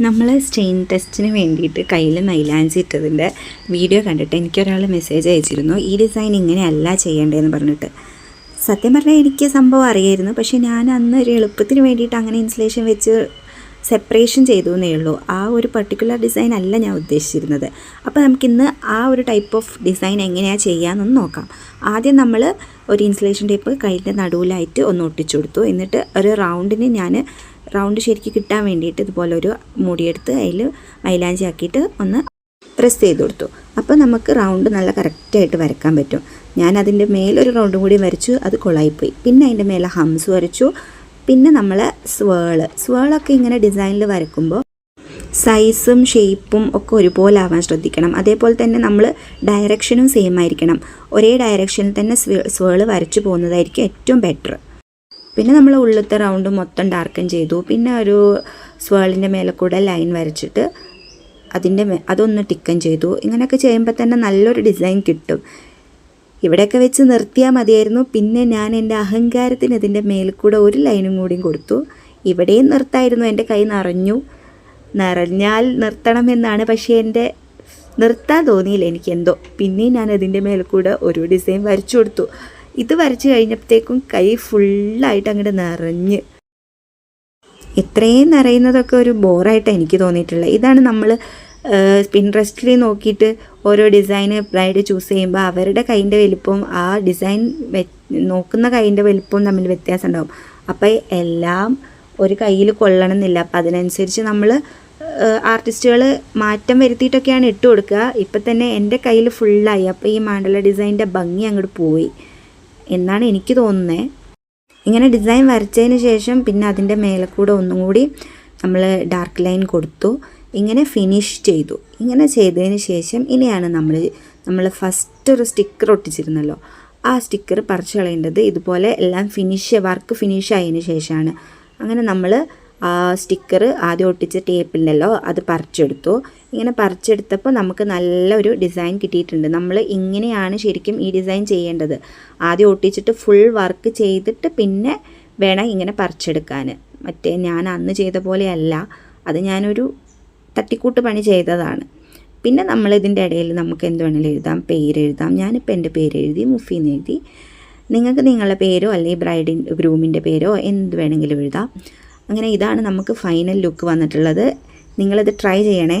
നമ്മൾ സ്റ്റെയിൻ ടെസ്റ്റിന് വേണ്ടിയിട്ട് കയ്യിൽ നൈലാഞ്ചി ഇട്ടതിന്റെ വീഡിയോ കണ്ടിട്ട് എനിക്കൊരാൾ മെസ്സേജ് അയച്ചിരുന്നു ഈ ഡിസൈൻ ഇങ്ങനെയല്ല ചെയ്യേണ്ടതെന്ന് പറഞ്ഞിട്ട്. സത്യം പറഞ്ഞാൽ എനിക്ക് സംഭവം അറിയായിരുന്നു പക്ഷേ ഞാൻ അന്ന് ഒരു എളുപ്പത്തിന് വേണ്ടിയിട്ട് അങ്ങനെ ഇൻസുലേഷൻ വെച്ച് സെപ്പറേഷൻ ചെയ്തു എന്നേ ഉള്ളൂ. ആ ഒരു പർട്ടിക്കുലർ ഡിസൈൻ അല്ല ഞാൻ ഉദ്ദേശിച്ചിരുന്നത്. അപ്പോൾ നമുക്കിന്ന് ആ ഒരു ടൈപ്പ് ഓഫ് ഡിസൈൻ എങ്ങനെയാണ് ചെയ്യാമെന്നൊന്ന് നോക്കാം. ആദ്യം നമ്മൾ ഒരു ഇൻസുലേഷൻ ടേപ്പ് കയ്യിന്റെ നടുവിലായിട്ട് ഒന്ന് ഒട്ടിച്ചു കൊടുത്തു. എന്നിട്ട് ഒരു റൗണ്ടിന് ഞാൻ റൗണ്ട് ശരിക്ക് കിട്ടാൻ വേണ്ടിയിട്ട് ഇതുപോലെ ഒരു മുടിയെടുത്ത് അതിൽ മൈലാഞ്ചി ആക്കിയിട്ട് ഒന്ന് പ്രസ് ചെയ്ത് കൊടുത്തു. അപ്പോൾ നമുക്ക് റൗണ്ട് നല്ല കറക്റ്റായിട്ട് വരക്കാൻ പറ്റും. ഞാൻ അതിന്റെ മേലൊരു റൗണ്ടും കൂടി വരച്ചു അത് കൊളായിപ്പോയി. പിന്നെ അതിന്റെ മേലെ ഹംസ് വരച്ചു. പിന്നെ നമ്മൾ സ്വേൾ സ്വേളൊക്കെ ഇങ്ങനെ ഡിസൈനിൽ വരക്കുമ്പോൾ സൈസും ഷേപ്പും ഒക്കെ ഒരുപോലെ ആവാൻ ശ്രദ്ധിക്കണം. അതേപോലെ തന്നെ നമ്മൾ ഡയറക്ഷനും സെയിം ആയിരിക്കണം. ഒരേ ഡയറക്ഷനിൽ തന്നെ സ്വേൾ വരച്ചു പോകുന്നതായിരിക്കും ഏറ്റവും ബെറ്റർ പിന്നെ നമ്മൾ ഉള്ളത്തെ റൗണ്ട് മൊത്തം ഡാർക്കൻ ചെയ്തു. പിന്നെ ഒരു സ്വേളിന്റെ മേലെ കൂടെ ലൈൻ വരച്ചിട്ട് അതിന്റെ അതൊന്ന് ടിക്കൻ ചെയ്തു. ഇങ്ങനെയൊക്കെ ചെയ്യുമ്പോൾ തന്നെ നല്ലൊരു ഡിസൈൻ കിട്ടും. ഇവിടെയൊക്കെ വെച്ച് നിർത്തിയാൽ മതിയായിരുന്നു. പിന്നെ ഞാൻ എന്റെ അഹങ്കാരത്തിന് ഇതിന്റെ മേലിൽ കൂടെ ഒരു ലൈനും കൂടിയും കൊടുത്തു. ഇവിടെയും നിർത്തായിരുന്നു. എന്റെ കൈ നിറഞ്ഞു. നിറഞ്ഞാൽ നിർത്തണമെന്നാണ്. പക്ഷേ എന്റെ നിർത്താൻ തോന്നിയില്ല എനിക്ക് എന്തോ. പിന്നെയും ഞാൻ അതിന്റെ മേലിൽ കൂടെ ഒരു ഡിസൈൻ വരച്ചു കൊടുത്തു. ഇത് വരച്ച് കഴിഞ്ഞപ്പോഴത്തേക്കും കൈ ഫുള്ളായിട്ട് അങ്ങോട്ട് നിറഞ്ഞ്. ഇത്രയും നിറയുന്നതൊക്കെ ഒരു ബോറായിട്ടാണ് എനിക്ക് തോന്നിയിട്ടുള്ളത്. ഇതാണ് നമ്മൾ പിൻട്രസ്റ്റിൽ നോക്കിയിട്ട് ഓരോ ഡിസൈന് ബ്രൈഡ് ചൂസ് ചെയ്യുമ്പോൾ അവരുടെ കൈന്റെ വലിപ്പം ആ ഡിസൈൻ നോക്കുന്ന കൈന്റെ വലിപ്പവും തമ്മിൽ വ്യത്യാസം ഉണ്ടാവും അപ്പോൾ എല്ലാം ഒരു കയ്യിൽ കൊള്ളണം എന്നില്ല അപ്പം അതിനനുസരിച്ച് നമ്മൾ ആർട്ടിസ്റ്റുകൾ മാറ്റം വരുത്തിയിട്ടൊക്കെയാണ് ഇട്ട് കൊടുക്കുക. ഇപ്പം തന്നെ എന്റെ കയ്യിൽ ഫുള്ളായി അപ്പോൾ ഈ മാണ്ടല ഡിസൈന്റെ ഭംഗി അങ്ങോട്ട് പോയി. എന്നാണ് എനിക്ക് തോന്നുന്നത് ഇങ്ങനെ ഡിസൈൻ വരച്ചതിന് ശേഷം പിന്നെ അതിന്റെ മേലെ കൂടെ ഒന്നും കൂടി നമ്മൾ ഡാർക്ക് ലൈൻ കൊടുത്തു. ഇങ്ങനെ ഫിനിഷ് ചെയ്തു. ഇങ്ങനെ ചെയ്തതിന് ശേഷം ഇനിയാണ് നമ്മൾ നമ്മൾ ഫസ്റ്റ് ഒരു സ്റ്റിക്കർ ഒട്ടിച്ചിരുന്നല്ലോ. ആ സ്റ്റിക്കർ പറിച്ചു കളയേണ്ടത് ഇതുപോലെ എല്ലാം ഫിനിഷ് വർക്ക് ഫിനിഷ് ആയതിന് ശേഷമാണ്. അങ്ങനെ നമ്മൾ സ്റ്റിക്കർ ആദ്യം ഒട്ടിച്ച ടേപ്പിലല്ലോ അത് പറിച്ചെടുത്തു. ഇങ്ങനെ പറിച്ചെടുത്തപ്പോൾ നമുക്ക് നല്ലൊരു ഡിസൈൻ കിട്ടിയിട്ടുണ്ട്. നമ്മൾ ഇങ്ങനെയാണ് ശരിക്കും ഈ ഡിസൈൻ ചെയ്യേണ്ടത്. ആദ്യം ഒട്ടിച്ചിട്ട് ഫുൾ വർക്ക് ചെയ്തിട്ട് പിന്നെ വേണം ഇങ്ങനെ പറിച്ചെടുക്കാൻ. മറ്റേ ഞാൻ അന്ന് ചെയ്ത പോലെയല്ല. അത് ഞാനൊരു തട്ടിക്കൂട്ട് പണി ചെയ്തതാണ്. പിന്നെ നമ്മൾ ഇതിന്റെ ഇടയിൽ നമുക്ക് എന്ത് വേണമെങ്കിലും എഴുതാം. പേര് എഴുതാം. ഞാനിപ്പോൾ എന്റെ പേര് എഴുതി മുഫീന്ന് എഴുതി. നിങ്ങൾക്ക് നിങ്ങളുടെ പേരോ അല്ലെങ്കിൽ ബ്രൈഡിൻ ഗ്രൂമിന്റെ പേരോ എന്ത് വേണമെങ്കിലും എഴുതാം. അങ്ങനെ ഇതാണ് നമുക്ക് ഫൈനൽ ലുക്ക് വന്നിട്ടുള്ളത്. നിങ്ങളിത് ട്രൈ ചെയ്യണേ.